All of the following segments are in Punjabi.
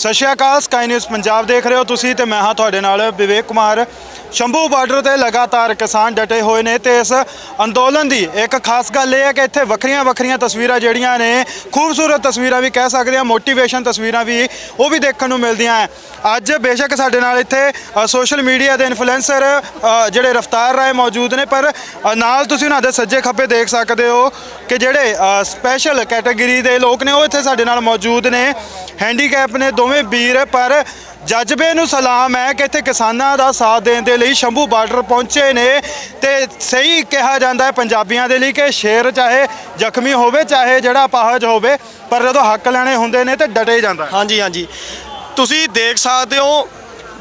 ਸਤਿ ਸ਼੍ਰੀ ਅਕਾਲ ਸਕਾਈ ਨਿਊਜ਼ ਪੰਜਾਬ ਦੇਖ ਰਹੇ ਹੋ ਤੁਸੀਂ ਤੇ ਮੈਂ ਹਾਂ ਤੁਹਾਡੇ ਨਾਲ ਵਿਵੇਕ ਕੁਮਾਰ। ਸ਼ੰਭੂ ਬਾਰਡਰ ਤੇ ਲਗਾਤਾਰ ਕਿਸਾਨ ਡਟੇ ਹੋਏ ਨੇ ਤੇ ਇਸ ਅੰਦੋਲਨ ਦੀ ਇੱਕ ਖਾਸ ਗੱਲ ਇਹ ਹੈ ਕਿ ਇੱਥੇ ਵੱਖਰੀਆਂ ਵੱਖਰੀਆਂ ਤਸਵੀਰਾਂ ਜਿਹੜੀਆਂ ਨੇ, ਖੂਬਸੂਰਤ ਤਸਵੀਰਾਂ ਵੀ ਕਹਿ ਸਕਦੇ ਹਾਂ ਮੋਟੀਵੇਸ਼ਨ ਤਸਵੀਰਾਂ ਵੀ ਉਹ ਵੀ ਦੇਖਣ ਨੂੰ ਮਿਲਦੀਆਂ ਹੈ। ਅੱਜ ਬੇਸ਼ੱਕ ਸਾਡੇ ਨਾਲ ਇੱਥੇ ਸੋਸ਼ਲ ਮੀਡੀਆ ਦੇ ਇਨਫਲੂਐਂਸਰ ਜਿਹੜੇ ਰਫਤਾਰ ਰਾਏ ਮੌਜੂਦ ਨੇ, ਪਰ ਨਾਲ ਤੁਸੀਂ ਉਹਨਾਂ ਦੇ ਸੱਜੇ ਖੱਬੇ ਦੇਖ ਸਕਦੇ ਹੋ ਕਿ ਜਿਹੜੇ ਸਪੈਸ਼ਲ ਕੈਟਾਗਰੀ ਦੇ ਲੋਕ ਨੇ, ਉਹ ਇੱਥੇ ਸਾਡੇ ਨਾਲ ਮੌਜੂਦ ਨੇ। ਹੈਂਡੀਕੈਪ ਨੇ, ਦੋਵੇਂ ਵੀਰ ਪਰ ਜਜ਼ਬੇ ਨੂੰ ਸਲਾਮ ਹੈ ਕਿ ਇੱਥੇ ਕਿਸਾਨਾਂ ਦਾ ਸਾਥ ਦੇਣ ਦੇ ਲਈ ਸ਼ੰਭੂ ਬਾਰਡਰ ਪਹੁੰਚੇ ਨੇ ਤੇ ਸਹੀ ਕਿਹਾ ਜਾਂਦਾ ਹੈ ਪੰਜਾਬੀਆਂ ਦੇ ਲਈ ਕਿ ਸ਼ੇਰ ਚਾਹੇ ਜ਼ਖਮੀ ਹੋਵੇ, ਚਾਹੇ ਜਿਹੜਾ ਅਪਾਹਜ ਹੋਵੇ, ਪਰ ਜਦੋਂ ਹੱਕ ਲੈਣੇ ਹੁੰਦੇ ਨੇ ਤੇ ਡਟੇ ਜਾਂਦਾ ਹੈ। ਹਾਂਜੀ ਹਾਂਜੀ। ਤੁਸੀਂ ਦੇਖ ਸਕਦੇ ਹੋ,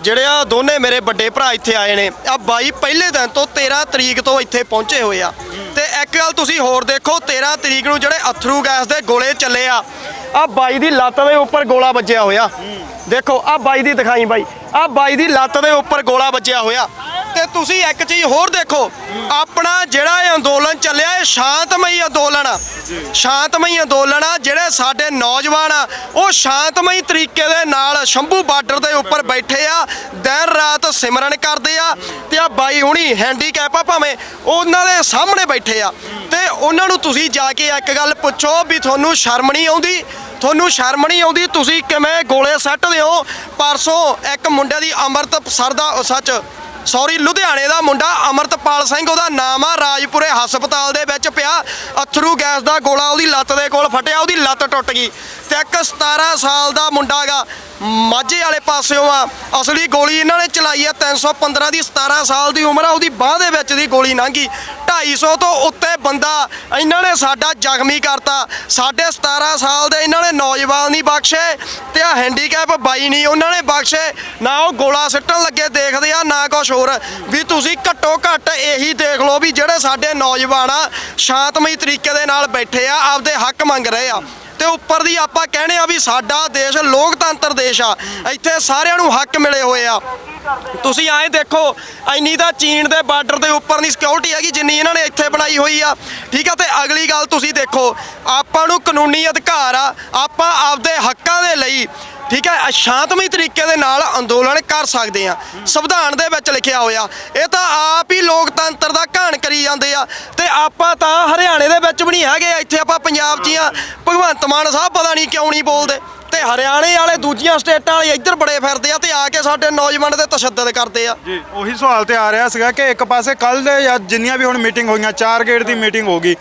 ਜਿਹੜੇ ਆ ਦੋਨੇ ਮੇਰੇ ਵੱਡੇ ਭਰਾ ਇੱਥੇ ਆਏ ਨੇ। ਆ ਬਾਈ ਪਹਿਲੇ ਦਿਨ ਤੋਂ 13 ਤਰੀਕ ਤੋਂ ਇੱਥੇ ਪਹੁੰਚੇ ਹੋਏ ਆ। ਇੱਕ ਗੱਲ ਤੁਸੀਂ ਹੋਰ ਦੇਖੋ 13 ਤਰੀਕ ਨੂੰ ਜਿਹੜੇ ਅਥਰੂ ਗੈਸ ਦੇ ਗੋਲੇ ਚੱਲੇ ਆ ਆ ਬਾਈ ਦੀ ਲੱਤ ਦੇ ਉੱਪਰ ਗੋਲਾ ਵੱਜਿਆ ਹੋਇਆ। ਦੇਖੋ ਆ ਬਾਈ ਦੀ ਦਿਖਾਈ ਬਾਈ ਆ ਬਾਈ ਦੀ ਲੱਤ ਦੇ ਉੱਪਰ ਗੋਲਾ ਵੱਜਿਆ ਹੋਇਆ। ਤੇ ਤੁਸੀਂ ਇੱਕ ਚੀਜ਼ ਹੋਰ ਦੇਖੋ। ਆਪਣਾ ਜਿਹੜਾ ਇਹ ਅੰਦੋਲਨ ਚੱਲਿਆ, ਇਹ ਸ਼ਾਂਤਮਈ ਅੰਦੋਲਨ ਆ। ਸ਼ਾਂਤਮਈ ਅੰਦੋਲਨ ਆ, ਜਿਹੜੇ ਸਾਡੇ ਨੌਜਵਾਨ ਆ, ਉਹ ਸ਼ਾਂਤਮਈ ਤਰੀਕੇ ਦੇ ਨਾਲ ਸ਼ੰਭੂ ਬਾਰਡਰ ਦੇ ਉੱਪਰ ਬੈਠੇ ਆ, ਦਿਨ ਰਾਤ ਸਿਮਰਨ ਕਰਦੇ ਆ, ਤੇ ਆ ਬਾਈ ਹੁਣੀ ਹੈਂਡੀਕੈਪ ਆ ਭਾਵੇਂ ਉਹਨਾਂ ਦੇ ਸਾਹਮਣੇ ਬੈਠੇ ਆ। ਤੇ ਉਹਨਾਂ ਨੂੰ ਤੁਸੀਂ ਜਾ ਕੇ ਇੱਕ ਗੱਲ ਪੁੱਛੋ ਵੀ ਤੁਹਾਨੂੰ ਸ਼ਰਮ ਨਹੀਂ ਆਉਂਦੀ? ਤੁਹਾਨੂੰ ਸ਼ਰਮ ਨਹੀਂ ਆਉਂਦੀ? ਤੁਸੀਂ ਕਿਵੇਂ ਗੋਲੇ ਸੱਟਦੇ ਹੋ? ਪਰਸੋਂ ਇੱਕ ਮੁੰਡੇ ਦੀ ਅੰਮ੍ਰਿਤ ਸਰ ਦਾ, ਸੱਚ ਸੌਰੀ ਲੁਧਿਆਣੇ ਦਾ ਮੁੰਡਾ ਅਮਰਤਪਾਲ ਸਿੰਘ ਉਹਦਾ ਨਾਮ ਆ ਰਾਜਪੁਰੇ ਹਸਪਤਾਲ ਦੇ ਵਿੱਚ ਪਿਆ। ਅਥਰੂ ਗੈਸ ਦਾ ਗੋਲਾ ਉਹਦੀ ਲੱਤ ਦੇ ਕੋਲ ਫਟਿਆ, ਉਹਦੀ ਲੱਤ ਟੁੱਟ ਗਈ। ਤੇ ਇੱਕ 17 ਸਾਲ ਦਾ ਮੁੰਡਾ ਗਾ ਮਾਝੇ ਵਾਲੇ ਪਾਸਿਓਂ ਆ। ਅਸਲੀ ਗੋਲੀ ਇਹਨਾਂ ਨੇ ਚਲਾਈ ਆ 315 ਦੀ 17 ਸਾਲ ਦੀ ਉਮਰ ਆ, ਉਹਦੀ ਬਾਹ ਦੇ ਵਿੱਚ ਦੀ ਗੋਲੀ ਲੰਘੀ 250 ਤੋਂ ਉੱਤੇ ਬੰਦਾ ਇਹਨਾਂ ਨੇ ਸਾਡਾ ਜ਼ਖਮੀ ਕਰਤਾ। ਸਾਡੇ 17 ਸਾਲ ਦੇ ਇਹਨਾਂ ਨੇ ਨੌਜਵਾਨ ਨਹੀਂ ਬਖਸ਼ੇ ਤੇ ਆ ਹੈਂਡੀਕੈਪ ਬਾਈ ਨਹੀਂ, ਉਹਨਾਂ ਨੇ ਬਖਸ਼ੇ। ਨਾ ਉਹ ਗੋਲਾ ਸਿੱਟਣ ਲੱਗੇ, ਦੇਖਦੇ ਆ, ਨਾ ਕੁਛ ਹੋਰ। ਵੀ ਤੁਸੀਂ ਘੱਟੋ ਘੱਟ ਇਹੀ ਦੇਖ ਲਓ ਵੀ ਜਿਹੜੇ ਸਾਡੇ ਨੌਜਵਾਨ ਆ, ਸ਼ਾਂਤਮਈ ਤਰੀਕੇ ਦੇ ਨਾਲ ਬੈਠੇ ਆ ਆਪਦੇ ਹੱਕ ਮੰਗ ਰਹੇ ਆ। ਤੇ ਉੱਪਰ ਦੀ ਆਪਾਂ ਕਹਿੰਦੇ ਆ ਵੀ ਸਾਡਾ ਦੇਸ਼ ਲੋਕਤੰਤਰ ਦੇਸ਼ ਆ। ਇੱਥੇ ਸਾਰਿਆਂ ਨੂੰ ਹੱਕ ਮਿਲੇ ਹੋਏ ਆ। ਤੁਸੀਂ ਆਏ ਦੇਖੋ, ਇੰਨੀ ਤਾਂ ਚੀਨ ਦੇ ਬਾਰਡਰ ਦੇ ਉੱਪਰ ਨਹੀਂ ਸਿਕਿਉਰਿਟੀ ਹੈਗੀ ਜਿੰਨੀ ਇਹਨਾਂ ਨੇ ਇੱਥੇ ਬਣਾਈ ਹੋਈ ਆ। ਠੀਕ ਆ, ਤੇ ਅਗਲੀ ਗੱਲ ਤੁਸੀਂ ਦੇਖੋ, ਆਪਾਂ ਨੂੰ ਕਾਨੂੰਨੀ ਅਧਿਕਾਰ ਆ, ਆਪਾਂ ਆਪਦੇ ਹੱਕਾਂ ਦੇ ਲਈ, ਠੀਕ ਹੈ ਸ਼ਾਂਤਮਈ ਤਰੀਕੇ ਦੇ ਨਾਲ ਅੰਦੋਲਨ ਕਰ ਸਕਦੇ ਆ। ਸੰਵਿਧਾਨ ਦੇ ਵਿੱਚ ਲਿਖਿਆ ਹੋਇਆ, ਇਹ ਤਾਂ ਆਪ ਹੀ ਲੋਕਤੰਤਰ ਦਾ ਘਾਣ ਕਰੀ ਜਾਂਦੇ ਆ। ਤੇ ਆਪਾਂ ਤਾਂ ਹਰਿਆਣੇ ਦੇ ਵਿੱਚ ਵੀ ਨਹੀਂ ਹੈਗੇ, ਇੱਥੇ ਆਪਾਂ ਪੰਜਾਬ 'ਚ ਹੀ ਆ। ਭਗਵੰਤ ਮਾਨ ਸਾਹਿਬ ਪਤਾ ਨਹੀਂ ਕਿਉਂ ਨਹੀਂ ਬੋਲਦੇ। ਤੇ ਹਰਿਆਣੇ ਵਾਲੇ ਦੂਜੀਆਂ ਸਟੇਟਾਂ ਵਾਲੇ ਇੱਧਰ ਬੜੇ ਫਿਰਦੇ ਆ ਤੇ ਆ ਕੇ ਸਾਡੇ ਨੌਜਵਾਨ ਤੇ ਤਸ਼ੱਦਦ ਕਰਦੇ ਆ। ਜੀ, ਉਹੀ ਸਵਾਲ ਤੇ ਆ ਰਿਹਾ ਸੀਗਾ ਕਿ ਇੱਕ ਪਾਸੇ ਕੱਲ ਦੇ ਜਾਂ ਜਿੰਨੀਆਂ ਵੀ ਹੁਣ ਮੀਟਿੰਗ ਹੋਈਆਂ, ਚਾਰ ਗੇੜ ਦੀ ਮੀਟਿੰਗ ਹੋ ਗਈ।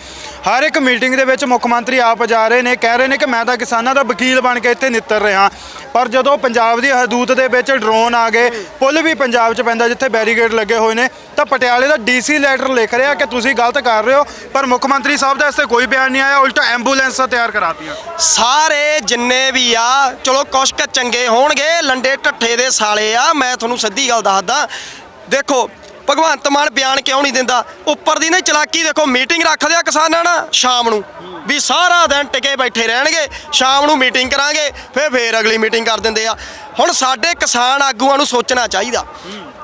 ਹਰ ਇੱਕ ਮੀਟਿੰਗ ਦੇ ਵਿੱਚ ਮੁੱਖ ਮੰਤਰੀ ਆਪ ਜਾ ਰਹੇ ਨੇ, ਕਹਿ ਰਹੇ ਨੇ ਕਿ ਮੈਂ ਤਾਂ ਕਿਸਾਨਾਂ ਦਾ ਵਕੀਲ ਬਣ ਕੇ ਇੱਥੇ ਨਿੱਤਰ ਰਿਹਾ। ਪਰ ਜਦੋਂ ਪੰਜਾਬ ਦੀ ਹਦੂਦ ਦੇ ਵਿੱਚ ਡਰੋਨ ਆ ਗਏ, ਪੁਲ ਵੀ ਪੰਜਾਬ 'ਚ ਪੈਂਦਾ ਜਿੱਥੇ ਬੈਰੀਕੇਡ ਲੱਗੇ ਹੋਏ ਨੇ, ਤਾਂ ਪਟਿਆਲੇ ਦਾ ਡੀਸੀ ਲੈਟਰ ਲਿਖ ਰਿਹਾ ਕਿ ਤੁਸੀਂ ਗਲਤ ਕਰ ਰਹੇ ਹੋ, ਪਰ ਮੁੱਖ ਮੰਤਰੀ ਸਾਹਿਬ ਦਾ ਇਸ ਤੇ ਕੋਈ ਬਿਆਨ ਨਹੀਂ ਆਇਆ, ਉਲਟਾ ਐਂਬੂਲੈਂਸਾਂ ਤਿਆਰ ਕਰਾਤੀਆਂ। ਸਾਰੇ ਜਿੰਨੇ ਵੀ ਆ, ਚਲੋ ਕੁਛ ਕੁ ਚੰਗੇ ਹੋਣਗੇ, ਲੰਡੇ ਢੱਠੇ ਦੇ ਸਾਲੇ ਆ, ਮੈਂ ਤੁਹਾਨੂੰ ਸਿੱਧੀ ਗੱਲ ਦੱਸਦਾ। ਦੇਖੋ ਭਗਵੰਤ ਮਾਨ ਬਿਆਨ ਕਿਉਂ ਨਹੀਂ ਦਿੰਦਾ? ਉੱਪਰ ਦੀ ਨਾ ਚਲਾਕੀ ਦੇਖੋ ਮੀਟਿੰਗ ਰੱਖਦੇ ਆ ਕਿਸਾਨਾਂ ਨਾਲ ਸ਼ਾਮ ਨੂੰ। ਵੀ ਸਾਰਾ ਦਿਨ ਟਿਕੇ ਬੈਠੇ ਰਹਿਣਗੇ ਸ਼ਾਮ ਨੂੰ ਮੀਟਿੰਗ ਕਰਾਂਗੇ ਫਿਰ ਫੇਰ ਅਗਲੀ ਮੀਟਿੰਗ ਕਰ ਦਿੰਦੇ ਆ। ਹੁਣ ਸਾਡੇ ਕਿਸਾਨ ਆਗੂਆਂ ਨੂੰ ਸੋਚਣਾ ਚਾਹੀਦਾ।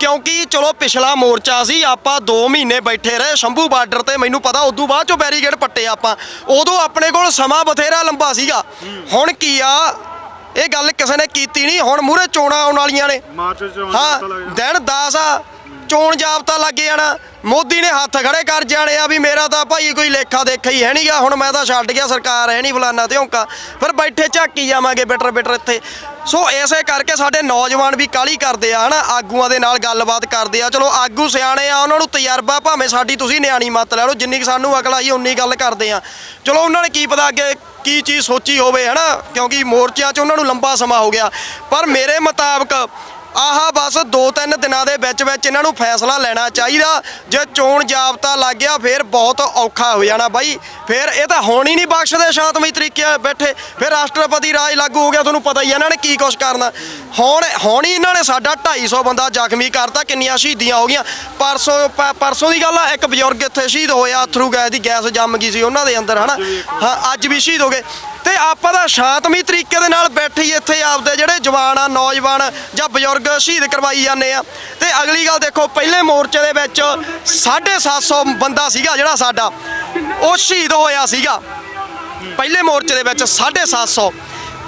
ਕਿਉਂਕਿ ਚਲੋ ਪਿਛਲਾ ਮੋਰਚਾ ਸੀ ਆਪਾਂ 2 ਮਹੀਨੇ ਬੈਠੇ ਰਹੇ ਸ਼ੰਭੂ ਬਾਰਡਰ ਤੇ ਮੈਨੂੰ ਪਤਾ ਉਦੋਂ ਬਾਅਦ ਚੋਂ ਬੈਰੀਗੇਡ ਪੱਟੇ ਆਪਾਂ। ਉਦੋਂ ਆਪਣੇ ਕੋਲ ਸਮਾਂ ਬਥੇਰਾ ਲੰਬਾ ਸੀਗਾ। ਹੁਣ ਕੀ ਆ? ਇਹ ਗੱਲ ਕਿਸੇ ਨੇ ਕੀਤੀ ਨਹੀਂ ਹੁਣ ਮੂਹਰੇ ਚੋਣਾਂ ਆਉਣ ਵਾਲੀਆਂ ਨੇ। ਹਾਂ ਦਿਨ 10 ਆ। ਚੋਣ ਜਾਬਤਾ ਲੱਗ ਜਾਣਾ। ਮੋਦੀ ਨੇ ਹੱਥ ਖੜੇ ਕਰ ਜਾਣੇ ਆ ਵੀ ਮੇਰਾ ਤਾਂ ਭਾਈ ਕੋਈ ਲੇਖਾ ਦੇਖਾ ਹੀ ਹੈ ਨਹੀਂਗਾ ਹੁਣ ਮੈਂ ਤਾਂ ਛੱਡ ਗਿਆ ਸਰਕਾਰ, ਹੈ ਨਹੀਂ ਫਲਾਨਾ ਤੇ ਫਿਰ ਬੈਠੇ ਝਾਕੀ ਜਾਵਾਂਗੇ ਬਿਟਰ ਬਿਟਰ ਇੱਥੇ। ਸੋ ਐਸੇ ਕਰਕੇ ਸਾਡੇ ਨੌਜਵਾਨ ਵੀ ਕਾਲੀ ਕਰਦੇ ਆ, ਹਨਾ? ਆਗੂਆਂ ਦੇ ਨਾਲ ਗੱਲਬਾਤ ਕਰਦੇ ਆ। ਚਲੋ, ਆਗੂ ਸਿਆਣੇ ਆ, ਉਹਨਾਂ ਨੂੰ ਤਜਰਬਾ ਭਾਵੇਂ ਸਾਡੀ ਤੁਸੀਂ ਨਿਆਣੀ ਮੱਤ ਲੈ ਲਓ, ਜਿੰਨੀ ਕੁ ਸਾਨੂੰ ਅਕਲ ਆਈ, ਉਨੀ ਗੱਲ ਕਰਦੇ ਆ। ਚਲੋ, ਉਹਨਾਂ ਨੇ ਕੀ ਪਤਾ ਅੱਗੇ ਕੀ ਚੀਜ਼ ਸੋਚੀ ਹੋਵੇ, ਹਨਾ? ਕਿਉਂਕਿ ਮੋਰਚਿਆਂ 'ਚ ਉਹਨਾਂ ਨੂੰ ਲੰਬਾ ਸਮਾਂ ਹੋ ਗਿਆ। ਪਰ ਮੇਰੇ ਮੁਤਾਬਕ ਆਹ ਬਸ 2-3 ਦਿਨਾਂ ਦੇ ਵਿੱਚ ਵਿੱਚ ਇਹਨਾਂ ਨੂੰ ਫੈਸਲਾ ਲੈਣਾ ਚਾਹੀਦਾ। ਜੇ ਚੋਣ ਜਾਬਤਾ ਲੱਗ ਗਿਆ, ਫਿਰ ਬਹੁਤ ਔਖਾ ਹੋ ਜਾਣਾ ਬਾਈ। ਫਿਰ ਇਹ ਤਾਂ ਹੁਣ ਹੀ ਨਹੀਂ ਬਖਸ਼ਦੇ ਸ਼ਾਂਤਮਈ ਤਰੀਕੇ ਬੈਠੇ। ਫਿਰ ਰਾਸ਼ਟਰਪਤੀ ਰਾਜ ਲਾਗੂ ਹੋ ਗਿਆ, ਤੁਹਾਨੂੰ ਪਤਾ ਹੀ ਆ, ਇਹਨਾਂ ਨੇ ਕੀ ਕੁਛ ਕਰਨਾ? ਹੁਣ ਹੁਣ ਹੀ ਇਹਨਾਂ ਨੇ ਸਾਡਾ 250 ਬੰਦਾ ਜ਼ਖਮੀ ਕਰਤਾ, ਕਿੰਨੀਆਂ ਸ਼ਹੀਦੀਆਂ ਹੋ ਗਈਆਂ। ਪਰਸੋਂ, ਪ- ਪਰਸੋਂ ਦੀ ਗੱਲ ਆ, ਇੱਕ ਬਜ਼ੁਰਗ ਇੱਥੇ ਸ਼ਹੀਦ ਹੋਇਆ ਥਰੂ ਗੈਸ ਦੀ ਗੈਸ ਜੰਮ ਗਈ ਸੀ ਉਹਨਾਂ ਦੇ ਅੰਦਰ, ਹਨਾ? ਹਾਂ, ਅੱਜ ਵੀ ਸ਼ਹੀਦ ਹੋ ਗਏ। ਤੇ ਆਪਾਂ ਤਾਂ ਸ਼ਾਂਤਮਈ ਤਰੀਕੇ ਦੇ ਨਾਲ ਬੈਠੇ ਇੱਥੇ ਆਪਦੇ ਜਿਹੜੇ ਜਵਾਨ ਆ, ਨੌਜਵਾਨ ਜਾਂ ਬਜ਼ੁਰਗ ਸ਼ਹੀਦ ਕਰਵਾਈ ਜਾਂਦੇ ਆ। ਤੇ ਅਗਲੀ ਗੱਲ ਦੇਖੋ, ਪਹਿਲੇ ਮੋਰਚੇ ਦੇ ਵਿੱਚ 750 ਬੰਦਾ ਸੀਗਾ ਜਿਹੜਾ ਸਾਡਾ। ਉਹ ਸ਼ਹੀਦ ਹੋਇਆ ਸੀਗਾ। ਪਹਿਲੇ ਮੋਰਚੇ ਦੇ ਵਿੱਚ 750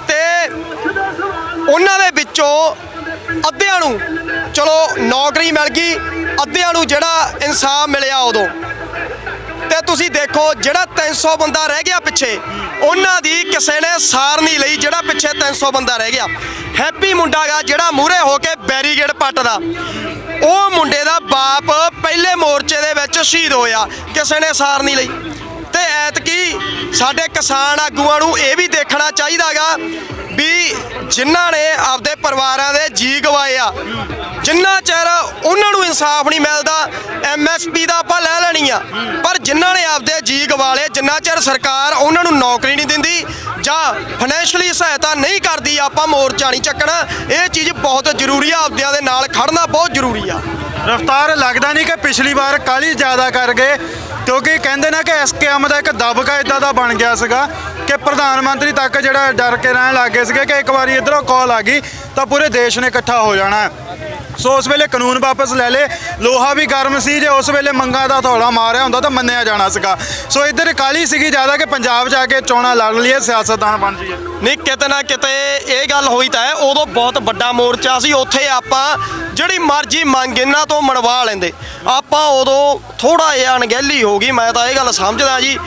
ਤੇ ਉਹਨਾਂ ਦੇ ਵਿੱਚੋਂ ਅੱਧਿਆਂ ਨੂੰ, ਚਲੋ ਨੌਕਰੀ ਮਿਲ ਗਈ, ਅੱਧਿਆਂ ਨੂੰ ਜਿਹੜਾ ਇਨਸਾਫ ਮਿਲਿਆ ਉਦੋਂ। ਤੇ ਤੁਸੀਂ ਦੇਖੋ, ਜਿਹੜਾ 300 ਬੰਦਾ ਰਹਿ ਗਿਆ ਪਿੱਛੇ, ਉਹਨਾਂ ਦੀ ਕਿਸੇ ਨੇ ਸਾਰ ਨਹੀਂ ਲਈ ਜਿਹੜਾ ਪਿੱਛੇ 300 ਬੰਦਾ ਰਹਿ ਗਿਆ। ਹੈਪੀ ਮੁੰਡਾ ਗਾ ਜਿਹੜਾ ਮੂਹਰੇ ਹੋ ਕੇ ਬੈਰੀਗੇਡ ਪੱਟਦਾ। ਉਹ ਮੁੰਡੇ ਦਾ ਬਾਪ ਪਹਿਲੇ ਮੋਰਚੇ ਦੇ ਵਿੱਚ ਸ਼ਹੀਦ ਹੋਇਆ, ਕਿਸੇ ਨੇ ਸਾਰ ਨਹੀਂ ਲਈ। ਤੇ ਐਤਕੀ ਸਾਡੇ ਕਿਸਾਨ ਆਗੂਆਂ ਨੂੰ ਇਹ ਵੀ ਦੇਖਣਾ ਚਾਹੀਦਾਗਾ ਵੀ ਜਿਨ੍ਹਾਂ ਨੇ ਆਪਦੇ ਪਰਿਵਾਰਾਂ ਦੇ ਜੀ ਗਵਾਏ ਆ, ਜਿੰਨਾ ਚਿਰ ਉਹਨਾਂ ਨੂੰ ਇਨਸਾਫ ਨਹੀਂ ਮਿਲਦਾ ਐਮਐਸਪੀ ਦਾ ਆਪਾਂ ਲੈ ਲੈਣੀ ਆ। ਪਰ ਜਿਨ੍ਹਾਂ ਨੇ ਆਪਦੇ ਜੀ ਗਵਾਲੇ ਜਿੰਨਾ ਚਿਰ ਸਰਕਾਰ ਉਹਨਾਂ ਨੂੰ ਨੌਕਰੀ ਨਹੀਂ ਦਿੰਦੀ ਜਾਂ ਫਾਈਨੈਂਸ਼ੀਅਲੀ ਸਹਾਇਤਾ ਨਹੀਂ ਕਰਦੀ, ਆਪਾਂ ਮੋਰਚਾ ਨਹੀਂ ਚੱਕਣਾ। ਇਹ ਚੀਜ਼ ਬਹੁਤ ਜ਼ਰੂਰੀ ਆ, ਆਪਦਿਆਂ ਦੇ ਨਾਲ ਖੜਨਾ ਬਹੁਤ ਜ਼ਰੂਰੀ ਆ। ਰਫਤਾਰ ਲੱਗਦਾ ਨਹੀਂ ਕਿ ਪਿਛਲੀ ਵਾਰ ਕਾਲੀ ਜ਼ਿਆਦਾ ਕਰ ਗਏ, ਕਿਉਂਕਿ ਕਹਿੰਦੇ ਨੇ ਕਿ ਐਸਕੇਐਮ ਦਾ ਇੱਕ ਦਬਕਾ ਇਦਾਂ ਦਾ ਬਣ ਗਿਆ ਸੀਗਾ ਕਿ ਪ੍ਰਧਾਨ ਮੰਤਰੀ ਤੱਕ ਜਿਹੜਾ ਡਰ ਕੇ ਰਹਿਣ ਲੱਗ ਗਏ ਸੀਗੇ ਕਿ ਇੱਕ ਵਾਰੀ ਇਧਰੋਂ ਕਾਲ ਆ ਗਈ ਤਾਂ ਪੂਰੇ ਦੇਸ਼ ਨੇ ਇਕੱਠਾ ਹੋ ਜਾਣਾ ਹੈ। ਸੋ ਉਸ ਵੇਲੇ ਕਾਨੂੰਨ ਵਾਪਸ ਲੈ ਲੇ ਲੋਹਾ ਵੀ ਗਰਮ ਸੀ ਜੇ ਉਸ ਵੇਲੇ ਮੰਗਾਂ ਦਾ ਥੋੜਾ ਮਾਰਿਆ ਹੁੰਦਾ ਤਾਂ ਮੰਨਿਆ ਜਾਣਾ ਸੀਗਾ। ਸੋ ਇੱਧਰ ਕਾਲੀ ਸੀਗੀ ਜ਼ਿਆਦਾ ਕਿ ਪੰਜਾਬ ਜਾ ਕੇ ਚੋਣਾਂ ਲੜ ਲਈਏ, ਸਿਆਸਤਦਾਨ ਬਣ ਜਾਈਏ। ਨਹੀਂ, ਕਿਤੇ ਨਾ ਕਿਤੇ ਇਹ ਗੱਲ ਹੋਈ ਤਾਂ ਹੈ। ਉਦੋਂ ਬਹੁਤ ਵੱਡਾ ਮੋਰਚਾ ਸੀ। ਉੱਥੇ ਆਪਾਂ ਜਿਹੜੀ ਮਰਜ਼ੀ ਮੰਗ ਇਹਨਾਂ ਤੋਂ ਮਨਵਾ ਲੈਂਦੇ। ਆਪਾਂ ਉਦੋਂ ਥੋੜਾ ਜਿਹਾ ਅਣਗਹਿਲੀ ਹੋ ਗਈ। ਮੈਂ ਤਾਂ ਇਹ ਗੱਲ ਸਮਝਦਾ ਜੀ।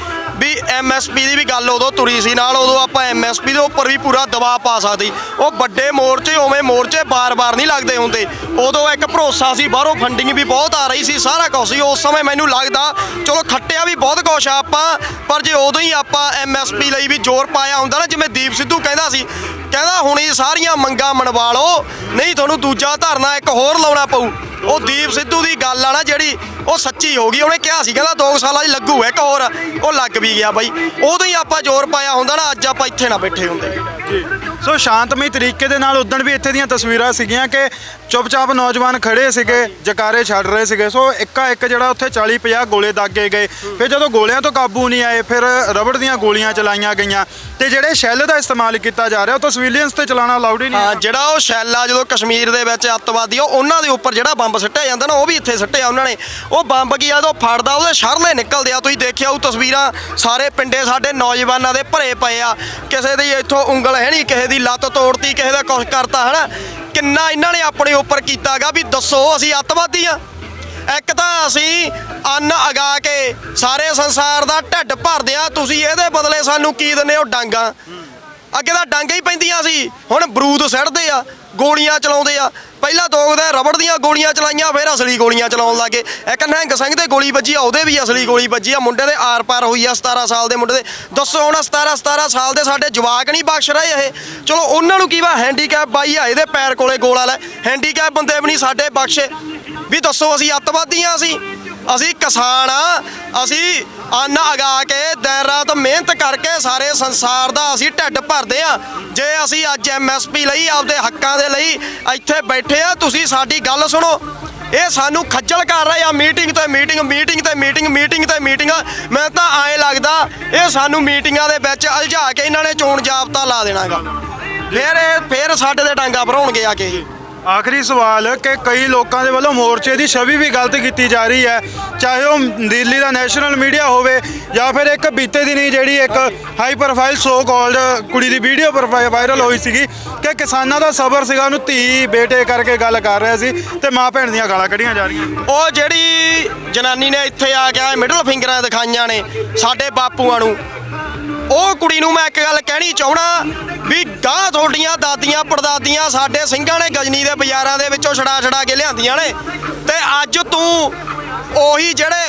ਵੀ ਐਮਐਸਪੀ ਦੀ ਵੀ ਗੱਲ ਉਦੋਂ ਤੁਰੀ ਸੀ, ਨਾਲ ਉਦੋਂ ਆਪਾਂ ਐਮਐਸਪੀ ਦੇ ਉੱਪਰ ਵੀ ਪੂਰਾ ਦਬਾਅ ਪਾ ਸਕਦੇ ਉਹ ਵੱਡੇ ਮੋਰਚੇ ਉਵੇਂ ਮੋਰਚੇ ਬਾਰ-ਬਾਰ ਨਹੀਂ ਲੱਗਦੇ ਹੁੰਦੇ। ਉਦੋਂ ਇੱਕ ਭਰੋਸਾ ਸੀ, ਬਾਹਰੋਂ ਫੰਡਿੰਗ ਵੀ ਬਹੁਤ ਆ ਰਹੀ ਸੀ, ਸਾਰਾ ਕੁਝ ਸੀ। ਉਸ ਸਮੇਂ ਮੈਨੂੰ ਲੱਗਦਾ, ਚਲੋ ਖੱਟਿਆ ਵੀ ਬਹੁਤ ਕੁਛ ਆ ਆਪਾਂ, ਪਰ ਜੇ ਉਦੋਂ ਹੀ ਆਪਾਂ ਐਮਐਸਪੀ ਲਈ ਵੀ ਜ਼ੋਰ ਪਾਇਆ ਹੁੰਦਾ ਨਾ, ਜਿਵੇਂ ਦੀਪ ਸਿੱਧੂ ਕਹਿੰਦਾ ਸੀ ਕਹਿੰਦਾ ਹੁਣ ਇਹ ਸਾਰੀਆਂ ਮੰਗਾਂ ਮਨਵਾ ਲਓ, ਨਹੀਂ ਤੁਹਾਨੂੰ ਦੂਜਾ ਧਰਨਾ ਇੱਕ ਹੋਰ ਲਾਉਣਾ ਪਊ। ਉਹ ਦੀਪ ਸਿੱਧੂ ਦੀ ਗੱਲ ਆ ਨਾ ਜਿਹੜੀ, ਉਹ ਸੱਚੀ ਹੋ ਗਈ। ਉਹਨੇ ਕਿਹਾ ਸੀ, ਕਹਿੰਦਾ 2 ਸਾਲਾਂ 'ਚ ਲੱਗੂ ਇੱਕ ਹੋਰ, ਉਹ ਲੱਗ ਵੀ ਗਿਆ ਬਾਈ। ਉਦੋਂ ਹੀ ਆਪਾਂ ਜ਼ੋਰ ਪਾਇਆ ਹੁੰਦਾ ਨਾ, ਅੱਜ ਆਪਾਂ ਇੱਥੇ ਨਾ ਬੈਠੇ ਹੁੰਦੇ। ਜੀ। ਸੋ ਸ਼ਾਂਤਮਈ ਤਰੀਕੇ ਦੇ ਨਾਲ ਉਦਣ ਵੀ ਇੱਥੇ ਦੀਆਂ ਤਸਵੀਰਾਂ ਸੀਗੀਆਂ ਕਿ ਚੁੱਪਚਾਪ ਨੌਜਵਾਨ ਖੜੇ ਸੀਗੇ ਜਕਾਰੇ ਛੱਡ ਰਹੇ ਸੀਗੇ। ਸੋ ਇੱਕਾ ਇੱਕ ਜਿਹੜਾ ਉੱਥੇ 40 50 ਗੋਲੇ ਦਾਗੇ ਗਏ। ਫਿਰ ਜਦੋਂ ਗੋਲਿਆਂ ਤੋਂ ਕਾਬੂ ਨਹੀਂ ਆਏ ਫਿਰ ਰਬੜ ਦੀਆਂ ਗੋਲੀਆਂ ਚਲਾਈਆਂ ਗਈਆਂ। ਤੇ ਜਿਹੜੇ ਸ਼ੈੱਲ ਦਾ ਇਸਤੇਮਾਲ ਕੀਤਾ ਜਾ ਰਿਹਾ ਉਹ ਤਾਂ ਸਿਵਿਲੀਅਨਸ ਤੇ ਚਲਾਉਣਾ ਅਲਾਉਡ ਹੀ ਨਹੀਂ ਹਾਂ ਜਿਹੜਾ ਉਹ ਸ਼ੈਲ ਆ ਜਦੋਂ ਕਸ਼ਮੀਰ ਦੇ ਵਿੱਚ ਅੱਤਵਾਦੀ ਆ ਉਹਨਾਂ ਦੇ ਉੱਪਰ ਜਿਹੜਾ ਬੰਬ ਸਿੱਟਿਆ ਜਾਂਦਾ ਨਾ ਉਹ ਵੀ ਇੱਥੇ ਸਿੱਟਿਆ ਉਹਨਾਂ ਨੇ। ਉਹ ਬੰਬ ਕੀ ਆ ਜਦੋਂ ਫੜਦਾ ਉਹਦੇ ਸ਼ਰਲੇ ਨਿਕਲਦੇ ਆ। ਤੁਸੀਂ ਦੇਖਿਆ ਉਹ ਤਸਵੀਰਾਂ ਸਾਰੇ ਪਿੰਡੇ ਸਾਡੇ ਨੌਜਵਾਨਾਂ ਦੇ ਭਰੇ ਪਏ ਆ। ਕਿਸੇ ਦੀ ਇੱਥੋਂ ਉਂਗਲ ਹੈ ਨਹੀਂ ਕਿਸੇ ਦੀ ਲੱਤ ਤੋੜਤੀ, ਕਿਸੇ ਦਾ ਕੁਛ ਕਰਤਾ, ਹਨਾ? ਕਿੰਨਾ ਇਹਨਾਂ ਨੇ ਆਪਣੇ ਉੱਪਰ ਕੀਤਾਗਾ ਵੀ ਦੱਸੋ, ਅਸੀਂ ਅੱਤਵਾਦੀ ਆ। ਇੱਕ ਤਾਂ ਅਸੀਂ ਅੰਨ ਅਗਾ ਕੇ ਸਾਰੇ ਸੰਸਾਰ ਦਾ ਢਿੱਡ ਭਰਦੇ ਆ, ਤੁਸੀਂ ਇਹਦੇ ਬਦਲੇ ਸਾਨੂੰ ਕੀ ਦਿੰਦੇ ਹੋ? ਡਾਂਗਾ। ਅੱਗੇ ਤਾਂ ਡਾਂਗਾ ਹੀ ਪੈਂਦੀਆਂ ਸੀ, ਹੁਣ ਬਰੂਦ ਸੜਦੇ ਆ। ਗੋਲੀਆਂ ਚਲਾਉਂਦੇ ਆ। ਪਹਿਲਾਂ ਦੋ ਰਬੜ ਦੀਆਂ ਗੋਲੀਆਂ ਚਲਾਈਆਂ, ਫਿਰ ਅਸਲੀ ਗੋਲੀਆਂ ਚਲਾਉਣ ਲੱਗੇ। ਇੱਕ ਨਿਹੰਗ ਸਿੰਘ ਦੇ ਗੋਲੀ ਵੱਜੀ ਆ, ਉਹਦੇ ਵੀ ਅਸਲੀ ਗੋਲੀ ਵੱਜੀ ਆ। ਮੁੰਡੇ ਦੇ ਆਰ ਪਾਰ ਹੋਈ ਆ 17 ਸਾਲ ਦੇ ਮੁੰਡੇ ਦੇ। ਦੱਸੋ ਹੁਣ 17 17 ਸਾਲ ਦੇ ਸਾਡੇ ਜਵਾਕ ਨਹੀਂ ਬਖਸ਼ ਰਹੇ ਇਹ? ਚਲੋ, ਉਹਨਾਂ ਨੂੰ ਕੀ ਵਾ ਹੈਂਡੀਕੈਪ ਬਾਈ ਆ, ਇਹਦੇ ਪੈਰ ਕੋਲੇ ਗੋਲਾ ਲੈ। ਹੈਂਡੀਕੈਪ ਬੰਦੇ ਵੀ ਨਹੀਂ ਸਾਡੇ ਬਖਸ਼ੇ। ਵੀ ਦੱਸੋ ਅਸੀਂ ਅੱਤਵਾਦੀ ਆ ਅਸੀਂ ਅਸੀਂ ਕਿਸਾਨ ਆ, ਅਸੀਂ ਅੰਨ ਅਗਾ ਕੇ ਦਿਨ ਰਾਤ ਮਿਹਨਤ ਕਰਕੇ ਸਾਰੇ ਸੰਸਾਰ ਦਾ ਅਸੀਂ ਢਿੱਡ ਭਰਦੇ ਆ। ਜੇ ਅਸੀਂ ਅੱਜ ਐਮਐਸਪੀ ਲਈ, ਆਪਦੇ ਹੱਕਾਂ ਦੇ ਲਈ ਇੱਥੇ ਬੈਠੇ ਆ, ਤੁਸੀਂ ਸਾਡੀ ਗੱਲ ਸੁਣੋ। ਇਹ ਸਾਨੂੰ ਖੱਜਲ ਕਰ ਰਹੇ ਆ, ਮੀਟਿੰਗ ਤੇ ਮੀਟਿੰਗ ਮੀਟਿੰਗ ਤੇ ਮੀਟਿੰਗ ਮੀਟਿੰਗ ਤੇ ਮੀਟਿੰਗ। ਮੈਂ ਤਾਂ ਐਂ ਲੱਗਦਾ, ਇਹ ਸਾਨੂੰ ਮੀਟਿੰਗਾਂ ਦੇ ਵਿੱਚ ਉਲਝਾ ਕੇ ਇਹਨਾਂ ਨੇ ਚੋਣ ਜਾਬਤਾ ਲਾ ਦੇਣਾਗਾ। ਫਿਰ ਇਹ, ਫਿਰ ਸਾਡੇ ਦੇ ਡਾਂਗਾ ਭਰਾਉਣਗੇ ਆ ਕੇ। ਆਖਰੀ ਸਵਾਲ ਕਿ ਕਈ ਲੋਕਾਂ ਦੇ ਵੱਲੋਂ ਮੋਰਚੇ ਦੀ ਛਵੀ ਵੀ ਗਲਤ ਕੀਤੀ ਜਾ ਰਹੀ ਹੈ, ਚਾਹੇ ਉਹ ਦਿੱਲੀ ਦਾ ਨੈਸ਼ਨਲ ਮੀਡੀਆ ਹੋਵੇ ਜਾਂ ਫਿਰ ਇੱਕ ਬੀਤੇ ਦਿਨੀ ਜਿਹੜੀ ਇੱਕ ਹਾਈ ਪ੍ਰੋਫਾਈਲ ਸੋ ਕਾਲਡ ਕੁੜੀ ਦੀ ਵੀਡੀਓ ਵਾਇਰਲ ਹੋਈ ਸੀਗੀ ਕਿ ਕਿਸਾਨਾਂ ਦਾ ਸਬਰ ਸੀਗਾ, ਉਹਨੂੰ ਧੀ ਬੇਟੇ ਕਰਕੇ ਗੱਲ ਕਰ ਰਿਹਾ ਸੀ ਤੇ ਮਾਂ ਭੈਣ ਦੀਆਂ ਗਾਲਾਂ ਕੱਢੀਆਂ ਜਾ ਰਹੀਆਂ ਉਹ ਜਿਹੜੀ ਜਨਾਨੀ ਨੇ ਇੱਥੇ ਆ ਕੇ ਮਿਡਲ ਫਿੰਗਰਾਂ ਦਿਖਾਈਆਂ ਨੇ ਸਾਡੇ ਬਾਪੂਆਂ ਨੂੰ ਉਹ ਕੁੜੀ ਨੂੰ ਮੈਂ ਇੱਕ ਗੱਲ ਕਹਿਣੀ ਚਾਹਣਾ ਵੀ ਗਾਂ ਤੁਹਾਡੀਆਂ ਦਾਦੀਆਂ ਪੜਦਾਦੀਆਂ ਸਾਡੇ ਸਿੰਘਾਂ ਨੇ ਗਜਨੀ ਦੇ ਬਾਜ਼ਾਰਾਂ ਦੇ ਵਿੱਚੋਂ ਛੜਾ ਛੜਾ ਕੇ ਲਿਆਂਦੀਆਂ ਨੇ। ਤੇ ਅੱਜ ਤੂੰ ਉਹੀ ਜਿਹੜੇ